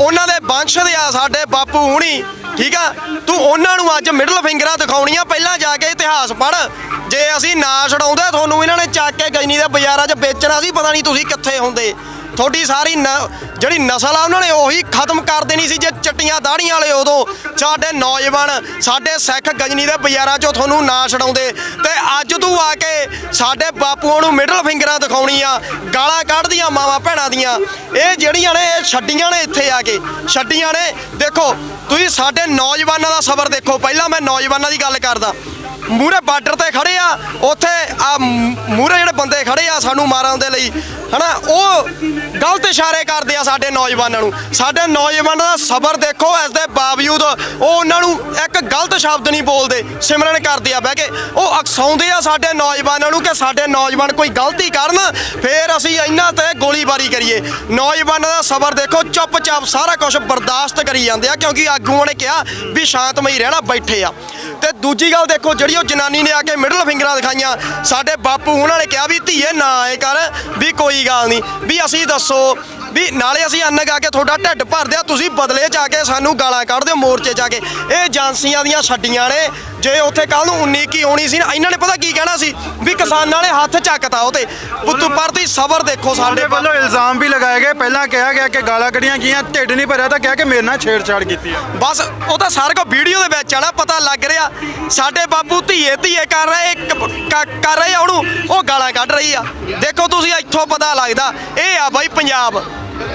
ਉਹਨਾਂ ਦੇ ਵੰਸ਼ ਦੇ ਆ ਸਾਡੇ ਬਾਪੂ ਹੁਣੀ, ਠੀਕ ਆ? ਤੂੰ ਉਹਨਾਂ ਨੂੰ ਅੱਜ ਮਿਡਲ ਫਿੰਗਰਾਂ ਦਿਖਾਉਣੀਆਂ, ਪਹਿਲਾਂ ਜਾ ਕੇ ਇਤਿਹਾਸ ਪੜ੍ਹ। ਜੇ ਅਸੀਂ ਨਾ ਛਡਾਉਂਦੇ, ਤੁਹਾਨੂੰ ਇਹਨਾਂ ਨੇ ਚੱਕ ਕੇ ਗਜਨੀ ਦੇ ਬਾਜ਼ਾਰਾਂ 'ਚ ਵੇਚਣਾ ਸੀ, ਪਤਾ ਨਹੀਂ ਤੁਸੀਂ ਕਿੱਥੇ ਹੁੰਦੇ। ਤੁਹਾਡੀ ਸਾਰੀ ਨ- ਜਿਹੜੀ ਨਸਲ ਆ ਉਹਨਾਂ ਨੇ ਉਹੀ ਖਤਮ ਕਰ ਦੇਣੀ ਸੀ ਜੇ ਚਟੀਆਂ ਦਾੜੀਆਂ ਵਾਲੇ ਉਦੋਂ। ਸਾਡੇ ਨੌਜਵਾਨ, ਸਾਡੇ ਸਿੱਖ ਗਜਨੀ ਦੇ ਬਾਜ਼ਾਰਾਂ 'ਚੋਂ ਤੁਹਾਨੂੰ ਨਾ ਛਡਾਉਂਦੇ। ਤੇ ਅੱਜ ਤੂੰ ਆ ਕੇ ਸਾਡੇ ਬਾਪੂਆਂ ਨੂੰ ਮਿਡਲ ਫਿੰਗਰਾਂ ਦਿਖਾਉਣੀ ਆ, ਗਾਲਾਂ ਕੱਢਦੀਆਂ ਮਾਵਾਂ ਭੈਣਾਂ ਦੀਆਂ। ਇਹ ਜਿਹੜੀਆਂ ਨੇ, ਇਹ ਛੱਡੀਆਂ ਨੇ ਇੱਥੇ ਆ ਕੇ। ਛੱਡੀਆਂ ਨੇ। ਦੇਖੋ, ਤੁਸੀਂ ਸਾਡੇ ਨੌਜਵਾਨਾਂ ਦਾ ਸਬਰ ਦੇਖੋ। ਪਹਿਲਾਂ ਮੈਂ ਨੌਜਵਾਨਾਂ ਦੀ ਗੱਲ ਕਰਦਾ। ਮੂਰੇ ਬਾਰਡਰ ਤੇ ਖੜੇ ਆ। ਉੱਥੇ ਆ ਮੂਰੇ ਜਿਹੜੇ ਬੰਦੇ ਖੜੇ ਆ ਸਾਨੂੰ ਮਾਰਨ ਦੇ ਲਈ, ਹਨਾ, ਉਹ ਗਲਤ ਇਸ਼ਾਰੇ ਕਰਦੇ ਆ ਸਾਡੇ ਨੌਜਵਾਨਾਂ ਨੂੰ। ਸਾਡੇ ਨੌਜਵਾਨਾਂ ਦਾ ਸਬਰ ਦੇਖੋ, ਇਸ ਦੇ ਬਾਵਜੂਦ ਉਹ ਉਹਨਾਂ ਨੂੰ ਇੱਕ ਗਲਤ ਸ਼ਬਦ ਨਹੀਂ ਬੋਲਦੇ, ਸਿਮਰਨ ਕਰਦੇ ਆ ਬਹਿ ਕੇ। ਉਹ ਅਕਸਾਉਂਦੇ ਆ ਸਾਡੇ ਨੌਜਵਾਨਾਂ ਨੂੰ ਕਿ ਸਾਡੇ ਨੌਜਵਾਨ ਕੋਈ ਗਲਤੀ ਕਰਨ, ਫੇਰ ਅਸੀਂ ਇਹਨਾਂ ਤੇ ਗੋਲੀਬਾਰੀ ਕਰੀਏ। ਨੌਜਵਾਨਾਂ ਦਾ ਸਬਰ ਦੇਖੋ, ਚੁੱਪਚਾਪ ਸਾਰਾ ਕੁਝ ਬਰਦਾਸ਼ਤ ਕਰੀ ਜਾਂਦੇ ਆ, ਕਿਉਂਕਿ ਆਗੂਆਂ ਨੇ ਕਿਹਾ ਵੀ ਸ਼ਾਂਤਮਈ ਰਹਿਣਾ, ਬੈਠੇ ਆ। ਤੇ ਦੂਜੀ ਗੱਲ ਦੇਖੋ, ਜਿਹੜੀ ਉਹ ਜਨਾਨੀ ਨੇ ਆ ਕੇ ਮਿਡਲ ਫਿੰਗਰਾਂ ਦਿਖਾਈਆਂ, ਸਾਡੇ ਬਾਪੂ ਉਹਨਾਂ ਨੇ ਕਿਹਾ ਵੀ ਧੀਏ ਨਾ ਐ ਕਰ, ਵੀ ਕੋਈ ਗੱਲ ਨਹੀਂ, ਵੀ ਅਸੀਂ ਦੱਸੋ, ਵੀ ਨਾਲੇ ਅਸੀਂ ਅੰਨ ਗਾ ਕੇ ਤੁਹਾਡਾ ਢਿੱਡ ਭਰਦੇ ਆ ਤੁਸੀਂ ਬਦਲੇ ਚ ਆ ਕੇ ਸਾਨੂੰ ਗਾਲਾਂ ਕੱਢਦੇ ਹੋ ਮੋਰਚੇ ਚ ਆ ਕੇ। ਇਹ ਏਜੰਸੀਆਂ ਦੀਆਂ ਛੱਡੀਆਂ ਨੇ ਜੇ ਉੱਥੇ ਕੱਲ ਨੂੰ 19 ਕੀ ਆਉਣੀ ਸੀ ਨਾ ਇਹਨਾਂ ਨੇ ਪਤਾ ਕੀ ਕਹਿਣਾ ਸੀ? ਵੀ ਕਿਸਾਨਾਂ ਨੇ ਹੱਥ ਚੱਕਤਾ ਉਹ ਤੇ। ਪੁੱਤੂ ਪਰ ਤੁਸੀਂ ਸਬਰ ਦੇਖੋ ਸਾਡੇ ਸਾਡੇ ਵੱਲੋਂ ਇਲਜ਼ਾਮ ਵੀ ਲਗਾਏ ਗਏ। ਪਹਿਲਾਂ ਕਿਹਾ ਗਿਆ ਕਿ ਗਾਲਾਂ ਕੱਢੀਆਂ ਗਈਆਂ ਢਿੱਡ ਨਹੀਂ ਭਰਿਆ ਤਾਂ ਕਿਹਾ ਕਿ ਮੇਰੇ ਨਾਲ ਛੇੜਛਾੜ ਕੀਤੀ ਆ। ਬਸ ਉਹ ਤਾਂ ਸਾਰਾ ਕੋ ਵੀਡੀਓ ਦੇ ਵਿੱਚ ਆਣਾ ਪਤਾ ਲੱਗ ਰਿਹਾ। ਸਾਡੇ ਬਾਪੂ ਧੀਏ ਧੀਏ ਕਰ ਰਹੇ ਕ- ਕ- ਕਰ ਰਹੇ ਆ ਉਹਨੂੰ। ਉਹ ਗਾਲਾਂ ਕੱਢ ਰਹੀ ਆ। ਦੇਖੋ ਤੁਸੀਂ ਇੱਥੋਂ ਪਤਾ ਲੱਗਦਾ ਇਹ ਆ ਬਾਈ ਪੰਜਾਬ।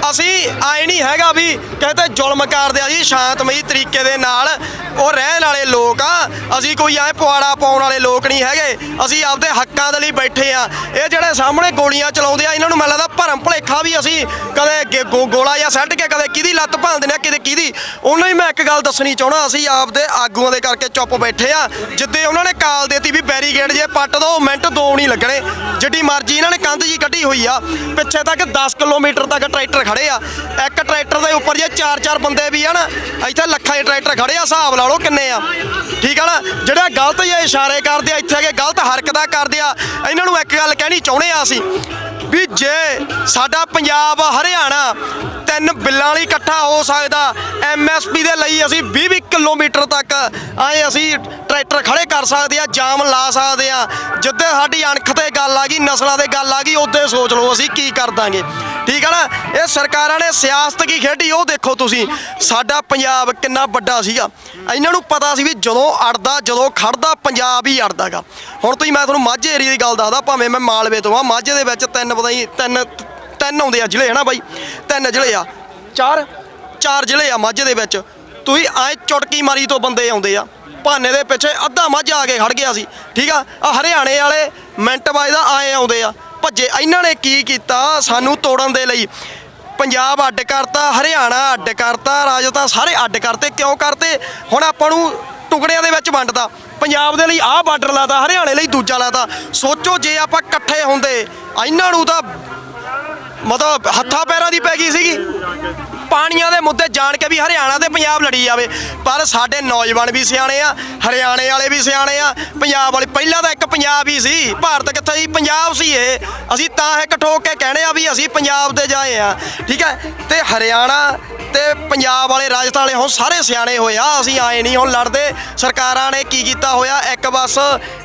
ਅਸੀਂ ਆਏ ਨਹੀਂ ਹੈਗਾ ਵੀ ਕਹਿੰਦੇ ਜ਼ੁਲਮ ਕਰਦੇ ਆ ਜੀ ਸ਼ਾਂਤਮਈ ਤਰੀਕੇ ਦੇ ਨਾਲ। ਉਹ ਰਹਿਣ ਵਾਲੇ ਲੋਕ ਆ, ਅਸੀਂ ਕੋਈ ਐ ਪੁਆੜਾ ਪਾਉਣ ਵਾਲੇ ਲੋਕ ਨਹੀਂ ਹੈਗੇ। ਅਸੀਂ ਆਪਦੇ ਹੱਕਾਂ ਦੇ ਲਈ ਬੈਠੇ ਆ। ਇਹ ਜਿਹੜੇ ਸਾਹਮਣੇ ਗੋਲੀਆਂ ਚਲਾਉਂਦੇ ਆ, ਇਹਨਾਂ ਨੂੰ ਮੈਨੂੰ ਲੱਗਦਾ ਭਰਮ ਭੁਲੇਖਾ ਵੀ ਅਸੀਂ ਕਦੇ ਗੇ- ਗੋ- ਗੋਲਾ ਜਾਂ ਸੱਟ ਕੇ ਕਦੇ ਕਿਹਦੀ ਲੱਤ ਭਾਲਦੇ ਨੇ ਕਿਤੇ ਕਿਹਦੀ। ਉਹਨਾਂ ਹੀ ਮੈਂ ਇੱਕ ਗੱਲ ਦੱਸਣੀ ਚਾਹਣਾ ਅਸੀਂ ਆਪਦੇ ਆਗੂਆਂ ਦੇ ਕਰਕੇ ਚੁੱਪ ਬੈਠੇ ਆ। ਜਿੱਦੇ ਉਹਨਾਂ ਨੇ ਕਾਲ ਦੇਤੀ ਵੀ ਬੈਰੀਗੇਡ ਜੇ ਪੱਟ ਦੋ, ਮਿੰਟ ਦੋ ਨਹੀਂ ਲੱਗਣੇ। ਜਿੱਡੀ ਮਰਜ਼ੀ ਇਹਨਾਂ ਨੇ ਕੰਧ ਜੀ ਕੱਢੀ ਹੋਈ ਆ। ਪਿੱਛੇ ਤੱਕ 10 ਕਿਲੋਮੀਟਰ ਤੱਕ ਟਰੈਕਟਰ ਖੜੇ ਆ। ਇੱਕ ਟਰੈਕਟਰ ਦੇ ਉੱਪਰ ਜੇ ਚਾਰ ਚਾਰ ਬੰਦੇ ਵੀ ਆ ਨਾ, ਇੱਥੇ ਲੱਖਾਂ ਦੇ ਟਰੈਕਟਰ ਖੜੇ ਆ, ਹਿਸਾਬ ਲਾ ਲਓ ਕਿੰਨੇ ਆ। ਠੀਕ ਆ ਨਾ? ਜਿਹੜਾ ਗਲਤ ਜੇ ਇਸ਼ਾਰੇ ਕਰਦੇ ਆ, ਇੱਥੇ ਆ ਕੇ ਗਲਤ ਹਰਕਤਾਂ ਕਰਦੇ ਆ, ਇਹਨਾਂ ਨੂੰ ਇੱਕ ਗੱਲ ਕਹਿਣੀ ਚਾਹੁੰਦੇ ਆ ਅਸੀਂ ਵੀ ਜੇ ਸਾਡਾ ਪੰਜਾਬ ਹਰਿਆਣਾ ਤਿੰਨ ਬਿੱਲਾਂ ਲਈ ਇਕੱਠਾ ਹੋ ਸਕਦਾ ਐਮਐਸਪੀ ਦੇ ਲਈ ਅਸੀਂ 20-20 ਕਿਲੋਮੀਟਰ ਤੱਕ ਆਏ ਅਸੀਂ ਟਰੈਕਟਰ ਖੜੇ ਕਰ ਸਕਦੇ ਆ, ਜਾਮ ਲਾ ਸਕਦੇ ਆ। ਜਿੱਦੇ ਸਾਡੀ ਅਣਖ ਤੇ ਗੱਲ ਆ ਗਈ, ਨਸਲਾਂ ਤੇ ਗੱਲ ਆ ਗਈ ਉਦੋਂ ਸੋਚ ਲਓ ਅਸੀਂ ਕੀ ਕਰ ਦਾਂਗੇ। ਠੀਕ ਆ ਨਾ? ਇਹ ਸਰਕਾਰਾਂ ਨੇ ਸਿਆਸਤ ਕੀ ਖੇਡੀ, ਉਹ ਦੇਖੋ ਤੁਸੀਂ। ਸਾਡਾ ਪੰਜਾਬ ਕਿੰਨਾ ਵੱਡਾ ਸੀਗਾ। ਇਹਨਾਂ ਨੂੰ ਪਤਾ ਸੀ ਵੀ ਜਦੋਂ ਅੜਦਾ, ਜਦੋਂ ਖੜਦਾ, ਪੰਜਾਬ ਹੀ ਅੜਦਾਗਾ ਹੁਣ ਤੁਸੀਂ, ਮੈਂ ਤੁਹਾਨੂੰ ਮਾਝੇ ਏਰੀਆ ਦੀ ਗੱਲ ਦੱਸਦਾ, ਭਾਵੇਂ ਮੈਂ ਮਾਲਵੇ ਤੋਂ ਆ, ਮਾਝੇ ਦੇ ਵਿੱਚ ਤਿੰਨ ਪਤਾ ਹੀ ਤਿੰਨ ਤਿੰਨ ਆਉਂਦੇ ਆ ਜ਼ਿਲ੍ਹੇ, ਹਨਾ ਬਾਈ? ਤਿੰਨ ਜ਼ਿਲ੍ਹੇ ਆ। ਚਾਰ ਚਾਰ ਜ਼ਿਲ੍ਹੇ ਆ ਮਾਝੇ ਦੇ ਵਿੱਚ। ਤੁਸੀਂ ਐ ਚੁਟਕੀ ਮਾਰੀ ਤੋਂ ਬੰਦੇ ਆਉਂਦੇ ਆ। ਭਾਨੇ ਦੇ ਪਿੱਛੇ ਅੱਧਾ ਮਾਝਾ ਆ ਕੇ ਖੜ ਗਿਆ ਸੀ। ਠੀਕ ਆ? ਆ ਹਰਿਆਣੇ ਵਾਲੇ ਮਿੰਟ ਬਾਅਦ ਦਾ ਆਏ ਆਉਂਦੇ ਆ। ਭੱਜੇ। ਇਹਨਾਂ ਨੇ ਕੀ ਕੀਤਾ? ਸਾਨੂੰ ਤੋੜਨ ਦੇ ਲਈ ਪੰਜਾਬ ਅੱਡ ਕਰਤਾ, ਹਰਿਆਣਾ ਅੱਡ ਕਰਤਾ, ਰਾਜਸਥਾਨ ਸਾਰੇ ਅੱਡ ਕਰਤੇ। ਕਿਉਂ ਕਰਤੇ? ਹੁਣ ਆਪਾਂ ਨੂੰ ਟੁਕੜਿਆਂ ਦੇ ਵਿੱਚ ਵੰਡਦਾ ਪੰਜਾਬ ਦੇ ਲਈ ਆਹ ਬਾਰਡਰ ਲਾਤਾ, ਹਰਿਆਣੇ ਲਈ ਦੂਜਾ ਲਾਤਾ। ਸੋਚੋ ਜੇ ਆਪਾਂ ਇਕੱਠੇ ਹੁੰਦੇ, ਇਹਨਾਂ ਨੂੰ ਤਾਂ ਮਤਲਬ ਹੱਥਾਂ ਪੈਰਾਂ ਦੀ ਪੈ ਗਈ ਸੀਗੀ। ਪਾਣੀਆਂ ਦੇ ਮੁੱਦੇ ਜਾਣ ਕੇ ਵੀ ਹਰਿਆਣਾ ਤੇ ਪੰਜਾਬ ਲੜੀ ਜਾਵੇ। ਪਰ ਸਾਡੇ ਨੌਜਵਾਨ ਵੀ ਸਿਆਣੇ ਆ, ਹਰਿਆਣੇ ਵਾਲੇ ਵੀ ਸਿਆਣੇ ਆ, ਪੰਜਾਬ ਵਾਲੇ ਪਹਿਲਾਂ ਤਾਂ ਇੱਕ ਪੰਜਾਬ ਹੀ ਸੀ, ਭਾਰਤ ਕਿੱਥੇ ਸੀ? ਪੰਜਾਬ ਸੀ ਇਹ। ਅਸੀਂ ਤਾਂ ਇੱਕ ਠੋਕ ਕੇ ਕਹਿਣੇ ਆ ਵੀ ਅਸੀਂ ਪੰਜਾਬ ਦੇ ਜਾਏ ਆ, ਠੀਕ ਹੈ? ਤੇ ਹਰਿਆਣਾ ਤੇ ਪੰਜਾਬ ਵਾਲੇ ਰਾਜਸਥਾਨ ਵਾਲੇ ਹੁਣ ਸਾਰੇ ਸਿਆਣੇ ਹੋਏ ਆ, ਅਸੀਂ ਆਏ ਨਹੀਂ, ਹੁਣ ਲੜਦੇ। ਸਰਕਾਰਾਂ ਨੇ ਕੀ ਕੀਤਾ ਹੋਇਆ? ਇੱਕ ਬਸ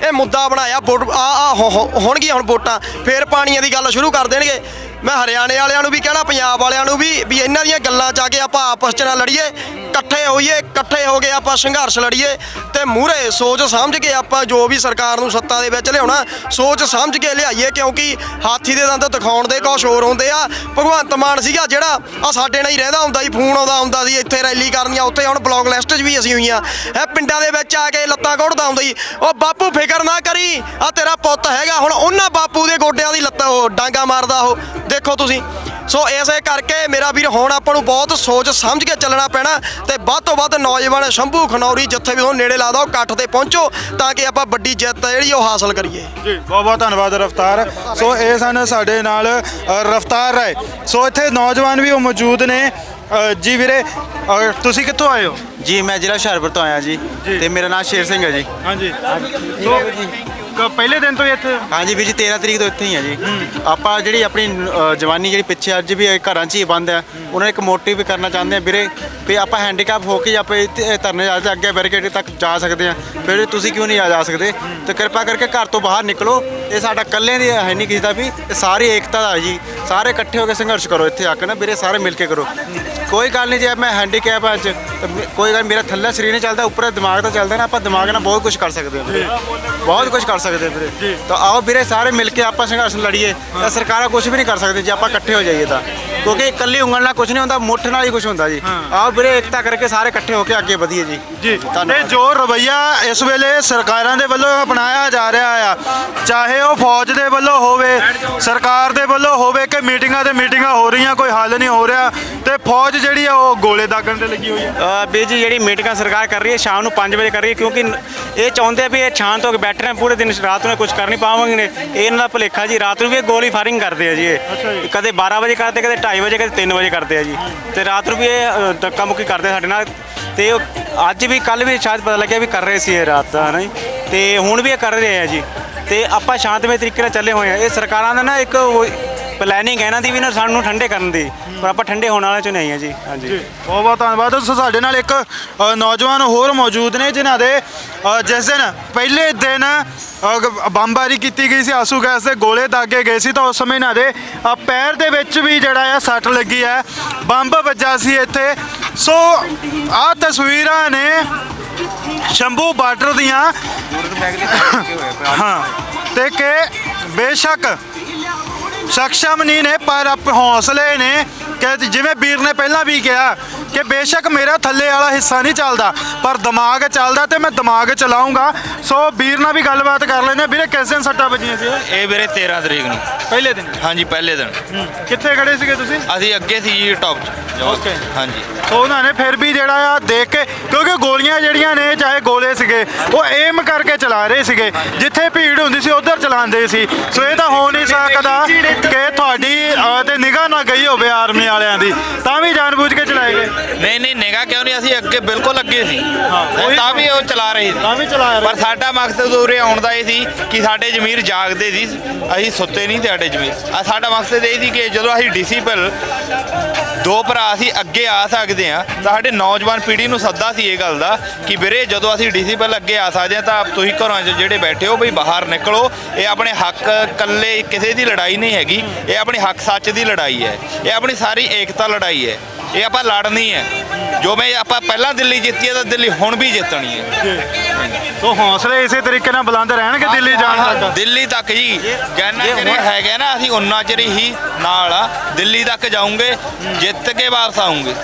ਇਹ ਮੁੱਦਾ ਬਣਾਇਆ, ਵੋਟ ਆ ਆ ਹੋ- ਹੋਣਗੀਆਂ ਹੁਣ ਵੋਟਾਂ। ਫੇਰ ਪਾਣੀਆਂ ਦੀ ਗੱਲ ਸ਼ੁਰੂ ਕਰ ਦੇਣਗੇ। ਮੈਂ ਹਰਿਆਣੇ ਵਾਲਿਆਂ ਨੂੰ ਵੀ ਕਹਿਣਾ, ਪੰਜਾਬ ਵਾਲਿਆਂ ਨੂੰ ਵੀ ਵੀ ਇਹਨਾਂ ਦੀਆਂ ਗੱਲਾਂ ਚ ਆ ਕੇ ਆਪਾਂ ਆਪਸ ਚ ਨਾ ਲੜੀਏ, ਇਕੱਠੇ ਹੋਈਏ, ਇਕੱਠੇ ਹੋ ਕੇ ਆਪਾਂ ਸੰਘਰਸ਼ ਲੜੀਏ, ਤੇ ਮੂਹਰੇ ਸੋਚ ਸਮਝ ਕੇ ਆਪਾਂ ਜੋ ਵੀ ਸਰਕਾਰ ਨੂੰ ਸੱਤਾ ਦੇ ਵਿੱਚ ਲਿਆਉਣਾ, ਸੋਚ ਸਮਝ ਕੇ ਲਿਆਈਏ, ਕਿਉਂਕਿ ਹਾਥੀ ਦੇ ਦੰਦ ਦਿਖਾਉਣ ਦੇ ਕੁਛ ਹੋਰ ਹੁੰਦੇ ਆ। ਭਗਵੰਤ ਮਾਨ ਸੀਗਾ ਜਿਹੜਾ ਆ ਸਾਡੇ ਨਾਲ ਹੀ ਰਹਿੰਦਾ ਹੁੰਦਾ ਸੀ, ਫੋਨ ਆਉਂਦਾ ਹੁੰਦਾ ਸੀ, ਇੱਥੇ ਰੈਲੀ ਕਰਨੀਆਂ, ਉੱਥੇ ਹੁਣ ਬਲੌਗ ਲਿਸਟ 'ਚ ਵੀ ਅਸੀਂ ਹੋਈਆਂ। ਇਹ ਪਿੰਡਾਂ ਦੇ ਵਿੱਚ ਆ ਕੇ ਲੱਤਾਂ ਘੋੜਦਾ ਹੁੰਦਾ ਸੀ, ਉਹ ਬਾਪੂ ਫਿਕਰ ਨਾ ਕਰੀ ਆ ਤੇਰਾ ਪੁੱਤ ਹੈਗਾ, ਹੁਣ ਉਹਨਾਂ ਬਾਪੂ ਦੇ ਗੋਡਿਆਂ ਦੀ ਲੱਤਾਂ ਉਹ ਡਾਂਗਾ ਮਾਰਦਾ ਉਹ ਦੇਖੋ ਤੁਸੀਂ। ਸੋ ਇਸੇ ਕਰਕੇ ਮੇਰਾ ਵੀਰ ਹੁਣ ਆਪਾਂ ਨੂੰ ਬਹੁਤ ਸੋਚ ਸਮਝ ਕੇ ਚੱਲਣਾ ਪੈਣਾ ਤੇ ਵੱਧ ਤੋਂ ਵੱਧ ਨੌਜਵਾਨ ਸ਼ੰਭੂ ਖਨੌਰੀ ਜਿੱਥੇ ਵੀ ਤੁਹਾਨੂੰ ਨੇੜੇ ਲੱਗਦਾ ਉਹ ਇਕੱਠ ਤੇ ਪਹੁੰਚੋ ਤਾਂ ਕਿ ਆਪਾਂ ਵੱਡੀ ਜਿੱਤ ਜਿਹੜੀ ਉਹ ਹਾਸਲ ਕਰੀਏ। ਜੀ ਬਹੁਤ ਬਹੁਤ ਧੰਨਵਾਦ ਰਫਤਾਰ। ਸੋ ਇਹ ਸਨ ਸਾਡੇ ਨਾਲ ਅ, ਰਫਤਾਰ ਰਾਏ। ਸੋ ਇੱਥੇ ਨੌਜਵਾਨ ਵੀ ਉਹ ਮੌਜੂਦ ਨੇ। ਅ, ਜੀ ਵੀਰੇ ਅ, ਤੁਸੀਂ ਕਿੱਥੋਂ ਆਏ ਹੋ? ਜੀ ਮੈਂ ਜ਼ਿਲ੍ਹਾ ਹੁਸ਼ਿਆਰਪੁਰ ਤੋਂ ਆਇਆ ਜੀ ਜੀ। ਤੇ ਮੇਰਾ ਨਾਮ ਸ਼ੇਰ ਸਿੰਘ ਹੈ ਜੀ। ਹਾਂਜੀ। ਸੋ ਕ- ਪਹਿਲੇ ਦਿਨ ਤੋਂ ਹੀ ਇੱਥੇ? ਹਾਂਜੀ ਵੀਰ ਜੀ 13 ਤਰੀਕ ਤੋਂ ਇੱਥੇ ਹੀ ਆ ਜੀ। ਆਪਾਂ ਜਿਹੜੀ ਆਪਣੀ ਅ, ਜਵਾਨੀ ਜਿਹੜੀ ਪਿੱਛੇ ਅੱਜ ਵੀ ਘਰਾਂ 'ਚ ਹੀ ਬੰਦ ਆ ਉਹਨਾਂ ਨੂੰ ਇੱਕ ਮੋਟਿਵ ਕਰਨਾ ਚਾਹੁੰਦੇ ਆ ਵੀਰੇ ਵੀ ਆਪਾਂ ਹੈਂਡੀਕੈਪ ਹੋ ਕੇ ਹੀ ਆਪਾਂ ਇੱਥੇ ਧਰਨੇ ਜਾ ਕੇ ਅੱਗੇ ਬੈਰੀਕੇਡ ਤੱਕ ਜਾ ਸਕਦੇ ਆ। ਫਿਰ ਤੁਸੀਂ ਕਿਉਂ ਨਹੀਂ ਆ ਜਾ ਸਕਦੇ? ਤੇ ਕਿਰਪਾ ਕਰਕੇ ਘਰ ਤੋਂ ਬਾਹਰ ਨਿਕਲੋ। ਇਹ ਸਾਡਾ ਇਕੱਲੇ ਦੀ ਹੈ ਨਹੀਂ ਕਿਸੇ ਦਾ ਵੀ ਇਹ ਸਾਰੀ ਏਕਤਾ ਦਾ ਹੈ ਜੀ। ਸਾਰੇ ਇਕੱਠੇ ਹੋ ਕੇ ਸੰਘਰਸ਼ ਕਰੋ ਇੱਥੇ ਆ ਕੇ ਨਾ ਵੀਰੇ ਸਾਰੇ ਮਿਲ ਕੇ ਕਰੋ। ਕੋਈ ਗੱਲ ਨਹੀਂ ਜੇ ਮੈਂ ਹੈਂਡੀਕੈਪ ਆ ਅੱਜ ਤਾਂ ਮੇ- ਕੋਈ ਗੱਲ ਮੇਰਾ ਥੱਲੇ ਸਰੀਰ ਨਹੀਂ ਚੱਲਦਾ ਉੱਪਰ ਦਿਮਾਗ ਤਾਂ ਚੱਲਦਾ ਨਾ ਆਪਾਂ ਦਿਮਾਗ ਨਾਲ ਬਹੁਤ ਕੁਝ ਕਰ ਸਕਦੇ ਹਾਂ ਵੀਰੇ। ਬਹੁਤ ਕੁਝ ਕਰ ਸਕਦੇ ਹਾਂ ਵੀਰੇ। ਤਾਂ ਆਓ ਵੀਰੇ ਸਾਰੇ ਮਿਲ ਕੇ ਆਪਾਂ ਸੰਘਰਸ਼ ਲੜੀਏ ਤਾਂ ਸਰਕਾਰਾਂ ਕੁਝ ਵੀ ਨਹੀਂ ਕਰ ਸਕਦੇ ਜੇ ਆਪਾਂ ਇਕੱਠੇ ਹੋ ਜਾਈਏ ਤਾਂ। ਕਿਉਂਕਿ ਇਕੱਲੀ ਉਂਗਲ ਨਾਲ ਕੁਝ ਨਹੀਂ ਹੁੰਦਾ ਮੁੱਠ ਨਾਲ ਹੀ ਕੁਝ ਹੁੰਦਾ ਜੀ। ਆਓ ਵੀਰੇ ਇਕਤਾ ਕਰਕੇ ਸਾਰੇ ਇਕੱਠੇ ਹੋ ਕੇ ਅੱਗੇ ਵਧੀਏ ਜੀ। ਜੀ। ਇਹ ਜੋ ਰਵਈਆ ਇਸ ਵੇਲੇ ਸਰਕਾਰਾਂ ਦੇ ਵੱਲੋਂ ਅਪਣਾਇਆ ਜਾ ਰਿਹਾ ਆ ਚਾਹੇ ਉਹ ਫੌਜ ਦੇ ਵੱਲੋਂ ਹੋਵੇ ਸਰਕਾਰ ਦੇ ਵੱਲੋਂ ਹੋਵੇ ਕਿ ਮੀਟਿੰਗਾਂ ਤੇ ਮੀਟਿੰਗਾਂ ਹੋ ਰਹੀਆਂ ਕੋਈ ਹੱਲ ਨਹੀਂ ਹੋ ਰਿਹਾ ਤੇ ਫੌਜ ਜਿਹੜੀ ਆ ਉਹ ਗੋਲੇ ਦਾਗਣ ਤੇ ਲੱਗੀ ਹੋਈ ਆ। ਵੀਰ ਜੀ ਜਿਹੜੀ ਮੀਟਿੰਗਾਂ ਸਰਕਾਰ ਕਰ ਰਹੀ ਹੈ ਸ਼ਾਮ ਨੂੰ 5 ਵਜੇ ਕਰ ਰਹੀ ਹੈ ਕਿਉਂਕਿ ਨ- ਇਹ ਚਾਹੁੰਦੇ ਆ ਵੀ ਇਹ ਹੋ ਕੇ ਬੈਠੇ ਰਹਿਣ ਪੂਰੇ ਦਿਨ ਰਾਤ ਨੂੰ ਕੁਝ ਕਰ ਨਹੀਂ ਪਾਵਾਂਗੇ। ਨੇ ਇਹ ਇਹਨਾਂ ਦਾ ਭੁਲੇਖਾ ਜੀ ਰਾਤ ਨੂੰ ਵੀ ਗੋਲੀ ਫਾਇਰਿੰਗ ਕਰਦੇ ਆ ਜੀ ਇਹ। ਕਦੇ 12 ਵਜੇ ਕਰਦੇ ਕਦੇ 2:30 ਵਜੇ ਕਦੇ 3 ਵਜੇ ਕਰਦੇ ਆ ਜੀ। ਤੇ ਰਾਤ ਨੂੰ ਵੀ ਇਹ ਧੱਕਾ ਮੁੱਕੀ ਕਰਦੇ ਸਾਡੇ ਨਾਲ। ਤੇ ਉਹ ਅੱਜ ਵੀ ਕੱਲ ਵੀ ਸ਼ਾਇਦ ਪਤਾ ਲੱਗਿਆ ਵੀ ਕਰ ਰਹੇ ਸੀ ਇਹ ਰਾਤ ਦਾ ਨਾ ਜੀ। ਤੇ ਹੁਣ ਵੀ ਇਹ ਕਰ ਰਹੇ ਆ ਜੀ। ਤੇ ਆਪਾਂ ਸ਼ਾਂਤਮਈ ਤਰੀਕੇ ਨਾਲ ਚੱਲੇ ਹੋਏ ਆ। ਇਹ ਸਰਕਾਰਾਂ ਦਾ ਨਾ ਇੱਕ ਪਲੈਨਿੰਗ ਹੈ, ਇਹਨਾਂ ਦੀ ਵੀ ਨਾ ਸਾਨੂੰ ਠੰਡੇ ਕਰਨ ਦੀ। ਪਰ ਆਪਾਂ ਠੰਡੇ ਹੋਣ ਵਾਲੇ ਚ ਨਹੀਂ ਹੈ ਜੀ ਹਾਂਜੀ। ਬਹੁਤ ਬਹੁਤ ਧੰਨਵਾਦ। ਸੋ ਸਾਡੇ ਨਾਲ ਇੱਕ ਅ, ਨੌਜਵਾਨ ਹੋਰ ਮੌਜੂਦ ਨੇ ਜਿਨ੍ਹਾਂ ਦੇ ਅ, ਜਿਸ ਦਿਨ ਪਹਿਲੇ ਦਿਨ ਅ, ਗ- ਬੰਬਾਰੀ ਕੀਤੀ ਗਈ ਸੀ ਆਸੂ ਗੈਸ ਦੇ ਗੋਲੇ ਦਾਗੇ ਗਏ ਸੀ ਤਾਂ ਉਸ ਸਮੇਂ ਇਹਨਾਂ ਦੇ ਅ, ਪੈਰ ਦੇ ਵਿੱਚ ਵੀ ਜਿਹੜਾ ਆ ਸੱਟ ਲੱਗੀ ਹੈ। ਬੰਬ ਵੱਜਾ ਸੀ ਇੱਥੇ। ਸੋ ਆਹ ਤਸਵੀਰਾਂ ਨੇ ਸ਼ੰਭੂ ਬਾਰਡਰ ਦੀਆਂ। ਹਾਂ ਤੇ ਕਿ ਬੇਸ਼ੱਕ ਸક્ષਮ ਨਹੀਂ ਨੇ ਪਰ ਆਪ ਹੌਸਲੇ ਨੇ ਕਿ ਜਿਵੇਂ ਵੀਰ ਨੇ ਪਹਿਲਾਂ ਵੀ ਕਿਹਾ ਕਿ ਬੇਸ਼ੱਕ ਮੇਰਾ ਥੱਲੇ ਵਾਲਾ ਹਿੱਸਾ ਨਹੀਂ ਚੱਲਦਾ ਪਰ ਦਿਮਾਗ ਚੱਲਦਾ ਤੇ ਮੈਂ ਦਿਮਾਗ ਚਲਾਉਂਗਾ। ਸੋ ਵੀਰ ਨਾਲ ਵੀ ਗੱਲਬਾਤ ਕਰ ਲੈਂਦੇ। ਵੀਰੇ ਕਿਸ ਦਿਨ ਸੱਟਾਂ ਵੱਜੀਆਂ ਸੀ? ਇਹ ਵੀਰੇ 13 ਤਰੀਕ ਨੂੰ। ਪਹਿਲੇ ਦਿਨ? ਹਾਂਜੀ ਪਹਿਲੇ ਦਿਨ। ਕਿੱਥੇ ਖੜੇ ਸੀਗੇ ਤੁਸੀਂ? ਅਸੀਂ ਅੱਗੇ ਸੀ ਜੀ ਟੌਪ 'ਚ। Okay. ਹਾਂਜੀ। ਸੋ ਉਹਨਾਂ ਨੇ ਫਿਰ ਵੀ ਜਿਹੜਾ ਆ ਦੇਖ ਕੇ ਕਿਉਂਕਿ ਗੋਲੀਆਂ ਜਿਹੜੀਆਂ ਨੇ ਚਾਹੇ ਗੋਲੇ ਸੀਗੇ ਉਹ ਏਮ ਕਰਕੇ ਚਲਾ ਰਹੇ ਸੀਗੇ। ਜਿੱਥੇ ਭੀੜ ਹੁੰਦੀ ਸੀ ਉਧਰ ਚਲਾਉਂਦੇ ਸੀ। ਸੋ ਇਹ ਤਾਂ ਹੋ ਨਹੀਂ ਸਕਦਾ ਕਿ ਤੁਹਾਡੀ ਤੇ ਨਿਗਾਹ ਨਾ ਗਈ ਹੋਵੇ ਆਰਮੀ ਵਾਲਿਆਂ ਦੀ। ਤਾਂ ਵੀ ਜਾਣਬੁੱਝ ਕੇ ਚਲਾਏ ਗਏ। ਨਹੀਂ ਨਹੀਂ ਨਿਗਾ ਕਿਉਂ ਨਹੀਂ? ਅਸੀਂ ਅੱਗੇ ਬਿਲਕੁਲ ਅੱਗੇ ਸੀ। ਉਹੀ ਤਾਂ ਵੀ ਉਹ ਚਲਾ ਰਹੇ ਸੀ। ਤਾਂ ਵੀ ਚਲਾ ਰਹੇ ਪਰ ਸਾਡਾ ਮਕਸਦ ਉਰੇ ਆਉਣ ਦਾ ਇਹ ਸੀ ਕਿ ਸਾਡੇ ਜ਼ਮੀਰ ਜਾਗਦੇ ਸੀ। ਅਸੀਂ ਸੁੱਤੇ ਨਹੀਂ ਤੇ ਸਾਡੇ ਜ਼ਮੀਰ। ਆ ਸਾਡਾ ਮਕਸਦ ਇਹ ਸੀ ਕਿ ਜਦੋਂ ਅਸੀਂ ਡਿਸੀਪਲ ਦੋ ਭਰਾ ਅਸੀਂ ਅੱਗੇ ਆ ਸਕਦੇ ਆ ਤਾਂ ਸਾਡੇ ਨੌਜਵਾਨ ਪੀੜ੍ਹੀ ਨੂੰ ਸੱਦਾ ਸੀ ਇਹ ਗੱਲ ਦਾ ਕਿ ਵੀਰੇ ਜਦੋਂ ਅਸੀਂ ਡਿਸੀਪਲ ਅੱਗੇ ਆ ਸਕਦੇ ਆ ਤਾਂ ਤੁਸੀਂ ਘਰਾਂ 'ਚ ਜਿਹੜੇ ਬੈਠੇ ਹੋ ਬਈ ਬਾਹਰ ਨਿਕਲੋ। ਇਹ ਆਪਣੇ ਹੱਕ ਕੱਲੇ ਕਿਸੇ ਦੀ ਲੜਾਈ ਨਹੀਂ ਹੈਗੀ। ਇਹ ਆਪਣੀ ਹੱਕ ਸੱਚ ਦੀ ਲੜਾਈ ਹੈ। ਇਹ ਆਪਣੀ ਸਾਰੀ ਏਕਤਾ ਲੜਾਈ ਹੈ। ਇਹ ਆਪਾਂ ਲੜਨੀ ਹੈ। ਜੋ ਮੈਂ ਆਪਾਂ ਪਹਿਲਾਂ ਦਿੱਲੀ ਜਿੱਤੀ ਹੈ ਤਾਂ ਦਿੱਲੀ ਹੁਣ ਵੀ ਜਿੱਤਣੀ ਹੈ। ਸੋ ਹੌਸਲੇ ਇਸੇ ਤਰੀਕੇ ਨਾਲ ਬੁਲੰਦ ਰਹਿਣਗੇ ਦਿੱਲੀ ਜਾਣ ਤੱਕ? ਦਿੱਲੀ ਤੱਕ ਜੀ। ਚਿਰ ਇਹ ਹੈਗਾ ਨਾ ਅਸੀਂ ਉਨਾ ਚਿਰ ਹੀ ਨਾਲ ਆ। ਦਿੱਲੀ ਤੱਕ ਜਾਊਂਗੇ ਜਿੱਤ ਕੇ ਵਾਪਸ ਆਉਂਗੇ